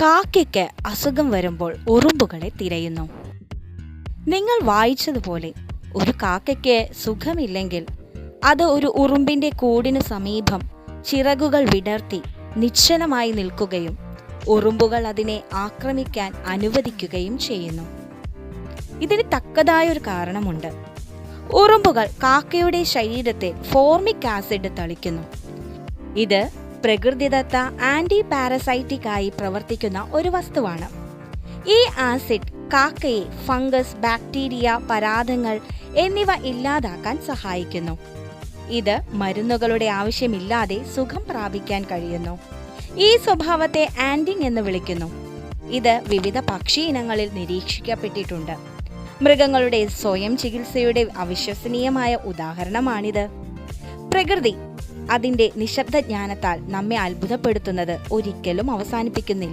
കാക്കയ്ക്ക് അസുഖം വരുമ്പോൾ ഉറുമ്പുകളെ തിരയുന്നു. നിങ്ങൾ വായിച്ചതുപോലെ ഒരു കാക്കയ്ക്ക് സുഖമില്ലെങ്കിൽ അത് ഒരു ഉറുമ്പിന്റെ കൂടിന് സമീപം ചിറകുകൾ വിടർത്തി നിശ്ചലമായി നിൽക്കുകയും ഉറുമ്പുകൾ അതിനെ ആക്രമിക്കാൻ അനുവദിക്കുകയും ചെയ്യുന്നു. ഇതിന് തക്കതായ ഒരു കാരണമുണ്ട്. ഉറുമ്പുകൾ കാക്കയുടെ ശരീരത്തെ ഫോർമിക് ആസിഡ് തളിക്കുന്നു. ഇത് പ്രകൃതിദത്ത ആന്റി പാരസൈറ്റിക് ആയി പ്രവർത്തിക്കുന്ന ഒരു വസ്തുവാണ്. ഈ ആസിഡ് കാക്കയെ ഫംഗസ് ബാക്ടീരിയ പരാതങ്ങൾ എന്നിവ ഇല്ലാതാക്കാൻ സഹായിക്കുന്നു. ഇത് മരുന്നുകളുടെ ആവശ്യമില്ലാതെ സുഖം പ്രാപിക്കാൻ കഴിയുന്നു. ഈ സ്വഭാവത്തെ ആൻഡിങ് എന്ന് വിളിക്കുന്നു. ഇത് വിവിധ പക്ഷി ഇനങ്ങളിൽ നിരീക്ഷിക്കപ്പെട്ടിട്ടുണ്ട്. മൃഗങ്ങളുടെ സ്വയം ചികിത്സയുടെ അവിശ്വസനീയമായ ഉദാഹരണമാണിത്. പ്രകൃതി അതിന്റെ നിശബ്ദ ജ്ഞാനത്താൽ നമ്മെ അത്ഭുതപ്പെടുത്തുന്നത് ഒരിക്കലും അവസാനിപ്പിക്കുന്നില്ല.